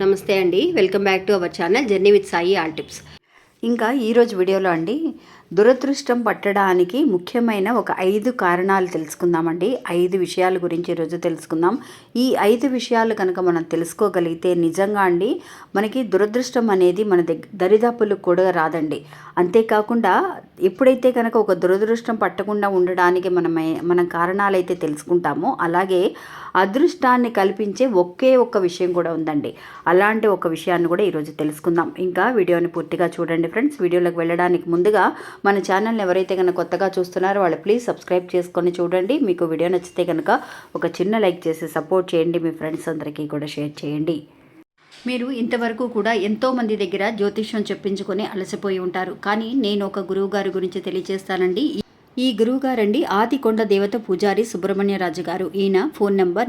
నమస్తే అండి. Welcome back to our channel journey with Sai all tips. ఇంకా ఈరోజు వీడియోలో అండి దురదృష్టం పట్టడానికి ముఖ్యమైన ఒక ఐదు కారణాలు తెలుసుకుందామండి. ఐదు విషయాల గురించి ఈరోజు తెలుసుకుందాం. ఈ ఐదు విషయాలు కనుక మనం తెలుసుకోగలిగితే నిజంగా అండి మనకి దురదృష్టం అనేది మన దగ్గర దరిదాపులకు కూడా రాదండి. అంతేకాకుండా ఎప్పుడైతే కనుక ఒక దురదృష్టం పట్టకుండా ఉండడానికి మనం మనం కారణాలైతే తెలుసుకుంటామో అలాగే అదృష్టాన్ని కల్పించే ఒకే ఒక్క విషయం కూడా ఉందండి. అలాంటి ఒక విషయాన్ని కూడా ఈరోజు తెలుసుకుందాం. ఇంకా వీడియోని పూర్తిగా చూడండి ఫ్రెండ్స్. వీడియోలోకి వెళ్ళడానికి ముందుగా మన ఛానల్ని ఎవరైతే కనుక కొత్తగా చూస్తున్నారో వాళ్ళు ప్లీజ్ సబ్స్క్రైబ్ చేసుకొని చూడండి. మీకు వీడియో నచ్చితే కనుక ఒక చిన్న లైక్ చేసి సపోర్ట్ చేయండి. మీ ఫ్రెండ్స్ అందరికీ కూడా షేర్ చేయండి. మీరు ఇంతవరకు కూడా ఎంతో మంది దగ్గర జ్యోతిష్యం చెప్పించుకొని అలసిపోయి ఉంటారు. కానీ నేను ఒక గురువు గారి గురించి తెలియజేస్తానండి. ఈ గురువు గారండి ఆదికొండ దేవత పూజారి సుబ్రహ్మణ్యరాజు గారు. ఈయన phone number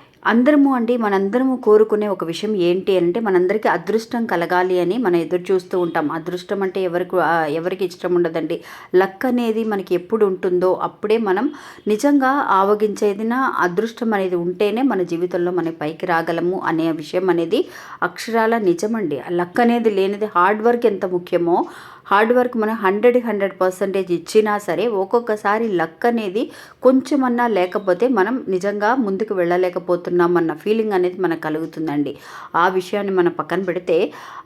అందరము అండి మనందరము కోరుకునే ఒక విషయం ఏంటి అంటే మనందరికీ అదృష్టం కలగాలి అని మనం ఎదురు చూస్తూ ఉంటాం. అదృష్టం అంటే ఎవరికి ఎవరికి ఇష్టం ఉండదండి. లక్ అనేది మనకి ఎప్పుడు ఉంటుందో అప్పుడే మనం నిజంగా ఆవగించేదిన అదృష్టం అనేది ఉంటేనే మన జీవితంలో మనం పైకి రాగలము అనే విషయం అనేది అక్షరాల నిజమండి. లక్ అనేది లేనిది హార్డ్ వర్క్ ఎంత ముఖ్యమో హార్డ్ వర్క్ మనం హండ్రెడ్ హండ్రెడ్ పర్సెంటేజ్ ఇచ్చినా సరే ఒక్కొక్కసారి లక్ అనేది కొంచెమన్నా లేకపోతే మనం నిజంగా ముందుకు వెళ్ళలేకపోతున్నాం అన్న ఫీలింగ్ అనేది మనకు కలుగుతుందండి. ఆ విషయాన్ని మనం పక్కన పెడితే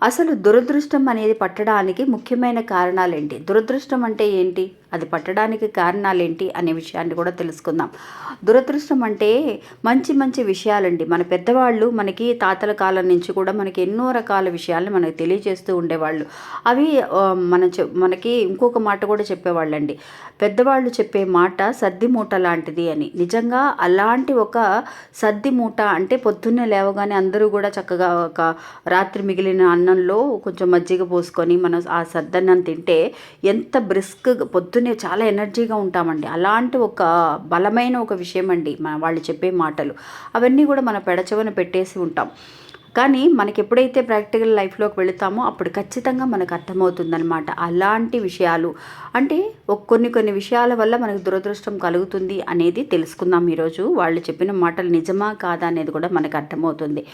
అసలు దురదృష్టం అనేది పట్టడానికి ముఖ్యమైన కారణాలు ఏంటి దురదృష్టం అంటే ఏంటి? అది పట్టడానికి కారణాలు ఏంటి అనే విషయాన్ని కూడా తెలుసుకుందాం. దురదృష్టం అంటే మంచి మంచి విషయాలండి. మన పెద్దవాళ్ళు మనకి తాతల కాలం నుంచి కూడా మనకి ఎన్నో రకాల విషయాలను మనకి తెలియజేస్తూ ఉండేవాళ్ళు. అవి మన మనకి ఇంకొక మాట కూడా చెప్పేవాళ్ళండి. పెద్దవాళ్ళు చెప్పే మాట సద్ది మూట లాంటిది అని. నిజంగా అలాంటి ఒక సద్ది మూట అంటే పొద్దున్నే లేవగానే అందరూ కూడా చక్కగా ఒక రాత్రి మిగిలిన అన్నంలో కొంచెం మజ్జిగ పోసుకొని మనం ఆ సద్దన్నం తింటే ఎంత బ్రిస్క్ పొద్దున్న చాలా ఎనర్జీగా ఉంటామండి. అలాంటి ఒక బలమైన ఒక విషయం అండి మన వాళ్ళు చెప్పే మాటలు. అవన్నీ కూడా మన పెడచవన పెట్టేసి ఉంటాం. కానీ మనకి ఎప్పుడైతే ప్రాక్టికల్ లైఫ్లోకి వెళుతామో అప్పుడు ఖచ్చితంగా మనకు అర్థమవుతుందనమాట అలాంటి విషయాలు. అంటే కొన్ని కొన్ని విషయాల వల్ల మనకు దురదృష్టం కలుగుతుంది అనేది తెలుసుకుందాం ఈరోజు. వాళ్ళు చెప్పిన మాటలు నిజమా కాదా అనేది కూడా మనకు అర్థమవుతుంది.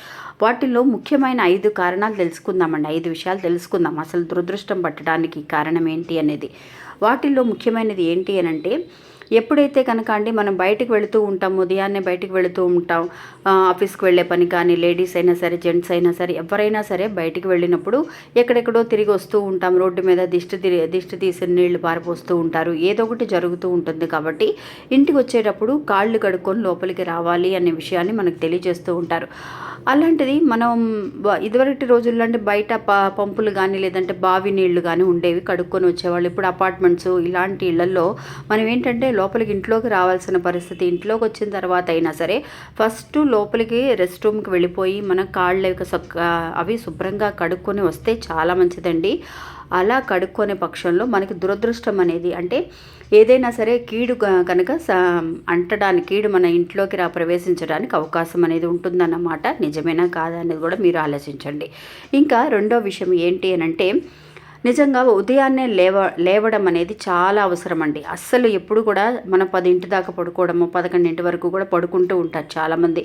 వాటిల్లో ముఖ్యమైన ఐదు కారణాలు తెలుసుకుందామండి. ఐదు విషయాలు తెలుసుకుందాం. అసలు దురదృష్టం పట్టడానికి కారణం ఏంటి అనేది. వాటిల్లో ముఖ్యమైనది ఏంటి అని అంటే ఎప్పుడైతే కనుక అండి మనం బయటకు వెళుతూ ఉంటాం ఉదయాన్నే బయటకు వెళుతూ ఉంటాం ఆఫీస్కి వెళ్ళే పని కానీ లేడీస్ అయినా సరే జెంట్స్ అయినా సరే ఎవరైనా సరే బయటికి వెళ్ళినప్పుడు ఎక్కడెక్కడో తిరిగి వస్తూ ఉంటాం. రోడ్డు మీద దిష్టి దిష్టి తీసిన నీళ్ళు పారిపోస్తూ ఉంటారు. ఏదో ఒకటి జరుగుతూ ఉంటుంది కాబట్టి ఇంటికి వచ్చేటప్పుడు కాళ్ళు కడుక్కొని లోపలికి రావాలి అనే విషయాన్ని మనకు తెలియజేస్తూ ఉంటారు. అలాంటిది మనం ఇదివరకటి రోజుల్లో అంటే బయట ప పంపులు కానీ లేదంటే బావి నీళ్ళు కానీ ఉండేవి కడుక్కొని వచ్చేవాళ్ళు. ఇప్పుడు అపార్ట్మెంట్స్ ఇలాంటి ఇళ్ళలో మనం ఏంటంటే లోపలికి ఇంట్లోకి రావాల్సిన పరిస్థితి ఇంట్లోకి వచ్చిన తర్వాత అయినా సరే ఫస్ట్ లోపలికి రెస్ట్ రూమ్కి వెళ్ళిపోయి మన కాళ్ళు యొక్క అవి శుభ్రంగా కడుక్కొని వస్తే చాలా మంచిదండి. అలా కడుక్కునే పక్షంలో మనకి దురదృష్టం అనేది అంటే ఏదైనా సరే కీడు కనుక స- అంటడానికి కీడు మన ఇంట్లోకి రా ప్రవేశించడానికి అవకాశం అనేది ఉంటుందన్నమాట. నిజమేనా కాదా అనేది కూడా మీరు ఆలోచించండి. ఇంకా రెండో విషయం ఏంటి అని అంటే నిజంగా ఉదయాన్నే లేవ లేవడం అనేది చాలా అవసరం అండి అస్సలు ఎప్పుడు కూడా మనం పదింటి దాకా పడుకోవడము పదకొండింటి వరకు కూడా పడుకుంటూ ఉంటారు చాలామంది.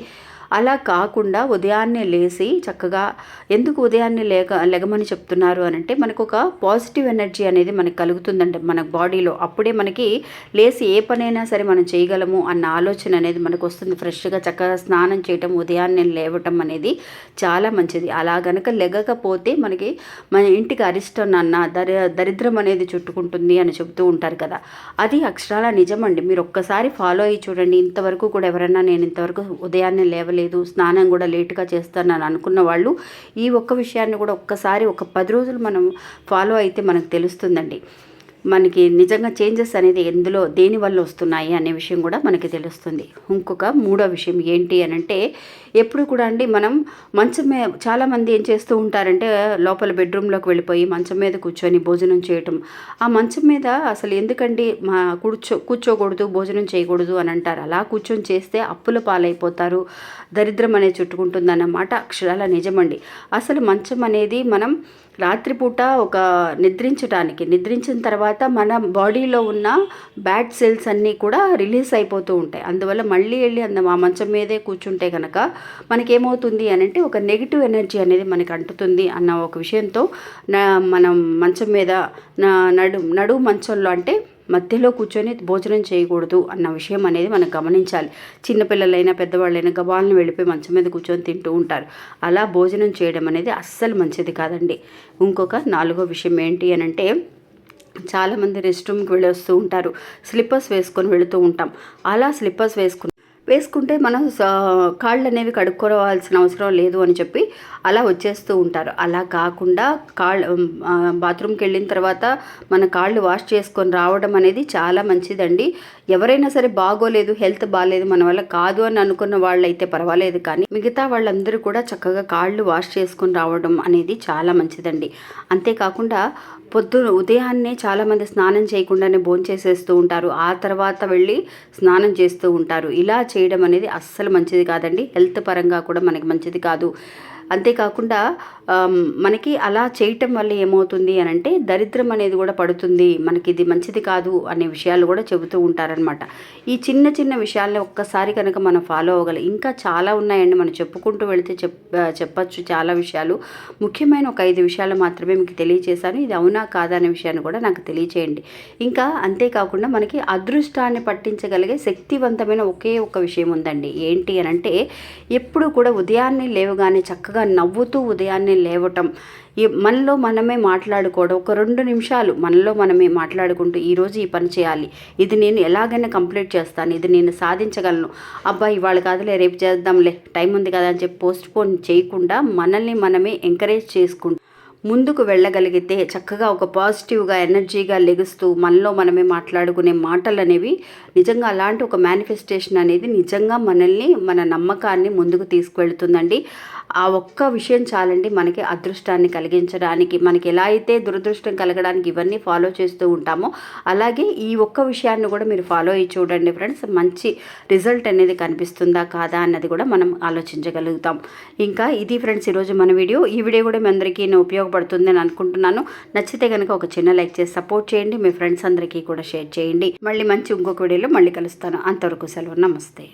అలా కాకుండా ఉదయాన్నే లేచి చక్కగా ఎందుకు ఉదయాన్నే లేక లెగమని చెప్తున్నారు అని అంటే మనకు ఒక పాజిటివ్ ఎనర్జీ అనేది మనకు కలుగుతుందండి మన బాడీలో. అప్పుడే మనకి లేచి ఏ పనైనా సరే మనం చేయగలము అన్న ఆలోచన అనేది మనకు వస్తుంది ఫ్రెష్గా చక్కగా స్నానం చేయటం ఉదయాన్నే లేవటం అనేది చాలా మంచిది. అలా గనక లెగకపోతే మనకి మన ఇంటికి అరిష్టం అన్న దరి దరిద్రం అనేది చుట్టుకుంటుంది అని చెబుతూ ఉంటారు కదా. అది అక్షరాల నిజమండి. మీరు ఒక్కసారి ఫాలో అయ్యి చూడండి. ఇంతవరకు కూడా ఎవరైనా నేను ఇంతవరకు ఉదయాన్నే లేవలేదు లేదు స్నానం కూడా లేటుగా చేస్తానని అనుకున్న వాళ్ళు ఈ ఒక్క విషయాన్ని కూడా ఒక్కసారి ఒక పది రోజులు మనం ఫాలో అయితే మనకు తెలుస్తుందండి. మనకి నిజంగా చేంజెస్ అనేది ఎందులో దేని వల్ల వస్తున్నాయి అనే విషయం కూడా మనకి తెలుస్తుంది. ఇంకొక మూడో విషయం ఏంటి అని అంటే ఎప్పుడు కూడా అండి మనం మంచం మీద చాలామంది ఏం చేస్తూ ఉంటారంటే లోపల బెడ్రూమ్లోకి వెళ్ళిపోయి మంచం మీద కూర్చొని భోజనం చేయటం. ఆ మంచం మీద అసలు ఎందుకండి మా కూర్చో కూర్చోకూడదు భోజనం చేయకూడదు అని అంటారు. అలా కూర్చొని చేస్తే అప్పుల పాలైపోతారు. దరిద్రం అనేది చుట్టుకుంటుందన్నమాట. అక్షరాల నిజమండి. అసలు మంచం అనేది మనం రాత్రిపూట ఒక నిద్రించడానికి నిద్రించిన తర్వాత మన బాడీలో ఉన్న బ్యాడ్ సెల్స్ అన్నీ కూడా రిలీజ్ అయిపోతూ ఉంటాయి. అందువల్ల మళ్ళీ వెళ్ళి అంద ఆ మంచం మీదే కూర్చుంటే కనుక మనకేమవుతుంది అని అంటే ఒక నెగిటివ్ ఎనర్జీ అనేది మనకి అంటుతుంది అన్న ఒక విషయంతో నా మనం మంచం మీద నా నడు నడు మంచంలో అంటే మధ్యలో కూర్చొని భోజనం చేయకూడదు అన్న విషయం అనేది మనం గమనించాలి. చిన్నపిల్లలైనా పెద్దవాళ్ళైనా గబాలను వెళ్ళిపోయి మంచం మీద కూర్చొని తింటూ ఉంటారు. అలా భోజనం చేయడం అనేది అస్సలు మంచిది కాదండి. ఇంకొక నాలుగో విషయం ఏంటి అని అంటే చాలామంది రెస్ట్ రూమ్కి వెళ్ళి వస్తూ ఉంటారు. స్లిప్పర్స్ వేసుకొని వెళుతూ ఉంటాం. అలా స్లిప్పర్స్ వేసుకుని వేసుకుంటే మనం స- కాళ్ళు అనేవి కడుక్కోవాల్సిన అవసరం లేదు అని చెప్పి అలా వచ్చేస్తూ ఉంటారు. అలా కాకుండా కాళ్ళు బాత్రూమ్కి వెళ్ళిన తర్వాత మన కాళ్ళు వాష్ చేసుకొని రావడం అనేది చాలా మంచిదండి. ఎవరైనా సరే బాగోలేదు హెల్త్ బాగాలేదు మన వల్ల కాదు అని అనుకున్న వాళ్ళైతే పర్వాలేదు కానీ మిగతా వాళ్ళందరూ కూడా చక్కగా కాళ్ళు వాష్ చేసుకొని రావడం అనేది చాలా మంచిదండి. అంతేకాకుండా పొద్దున ఉదయాన్నే చాలామంది స్నానం చేయకుండానే భోంచేసేస్తూ ఉంటారు. ఆ తర్వాత వెళ్ళి స్నానం చేస్తూ ఉంటారు. ఇలా చేయడం అనేది అస్సలు మంచిది కాదండి. హెల్త్ పరంగా కూడా మనకి మంచిది కాదు. అంతేకాకుండా మనకి అలా చేయటం వల్ల ఏమవుతుంది అని అంటే దరిద్రం అనేది కూడా పడుతుంది. మనకి ఇది మంచిది కాదు అనే విషయాలు కూడా చెబుతూ ఉంటారనమాట ఈ చిన్న చిన్న విషయాలను ఒక్కసారి కనుక మనం ఫాలో అవ్వగలం. ఇంకా చాలా ఉన్నాయండి. మనం చెప్పుకుంటూ వెళితే చెప్ చెప్పచ్చు చాలా విషయాలు. ముఖ్యమైన ఒక ఐదు విషయాలు మాత్రమే మీకు తెలియజేశాను ఇది అవునా కాదా అనే విషయాన్ని కూడా నాకు తెలియచేయండి. ఇంకా అంతేకాకుండా మనకి అదృష్టాన్ని పట్టించగలిగే శక్తివంతమైన ఒకే ఒక విషయం ఉందండి. ఏంటి అని అంటే ఎప్పుడు కూడా ఉదయాన్నే లేవగానే చక్కగా నవ్వుతూ ఉదయాన్నే లేవటం. ఈ మనలో మనమే మాట్లాడుకోవడం ఒక రెండు నిమిషాలు మనలో మనమే మాట్లాడుకుంటూ ఈరోజు ఈ పని చేయాలి. ఇది నేను ఎలాగైనా కంప్లీట్ చేస్తాను ఇది నేను సాధించగలను. అబ్బా ఇవాళ కాదులే రేపు చేద్దాంలే టైం ఉంది కదా అని చెప్పి పోస్ట్ పోన్ చేయకుండా మనల్ని మనమే ఎంకరేజ్ చేసుకుంటాం ముందుకు వెళ్ళగలిగితే చక్కగా ఒక పాజిటివ్గా ఎనర్జీగా లెగుస్తూ మనలో మనమే మాట్లాడుకునే మాటలు అనేవి నిజంగా అలాంటి ఒక మేనిఫెస్టేషన్ అనేది నిజంగా మనల్ని మన నమ్మకాన్ని ముందుకు తీసుకువెళ్తుందండి. ఆ ఒక్క విషయం చాలండి. మనకి అదృష్టాన్ని కలిగించడానికి మనకి ఎలా అయితే దురదృష్టం కలగడానికి ఇవన్నీ ఫాలో చేస్తూ ఉంటామో అలాగే ఈ ఒక్క విషయాన్ని కూడా మీరు ఫాలో అయ్యి చూడండి ఫ్రెండ్స్. మంచి రిజల్ట్ అనేది కనిపిస్తుందా కాదా అన్నది కూడా మనం ఆలోచించగలుగుతాం. ఇంకా ఇది ఫ్రెండ్స్ ఈరోజు మన వీడియో. ఈ వీడియో కూడా మీ అందరికీ ఉపయోగపడుతుంది అని అనుకుంటున్నాను. నచ్చితే కనుక ఒక చిన్న లైక్ చేసి సపోర్ట్ చేయండి. మీ ఫ్రెండ్స్ అందరికీ కూడా షేర్ చేయండి. మళ్ళీ మంచి ఇంకొక వీడియోలో మళ్ళీ కలుస్తాను. అంతవరకు సెలవు. నమస్తే.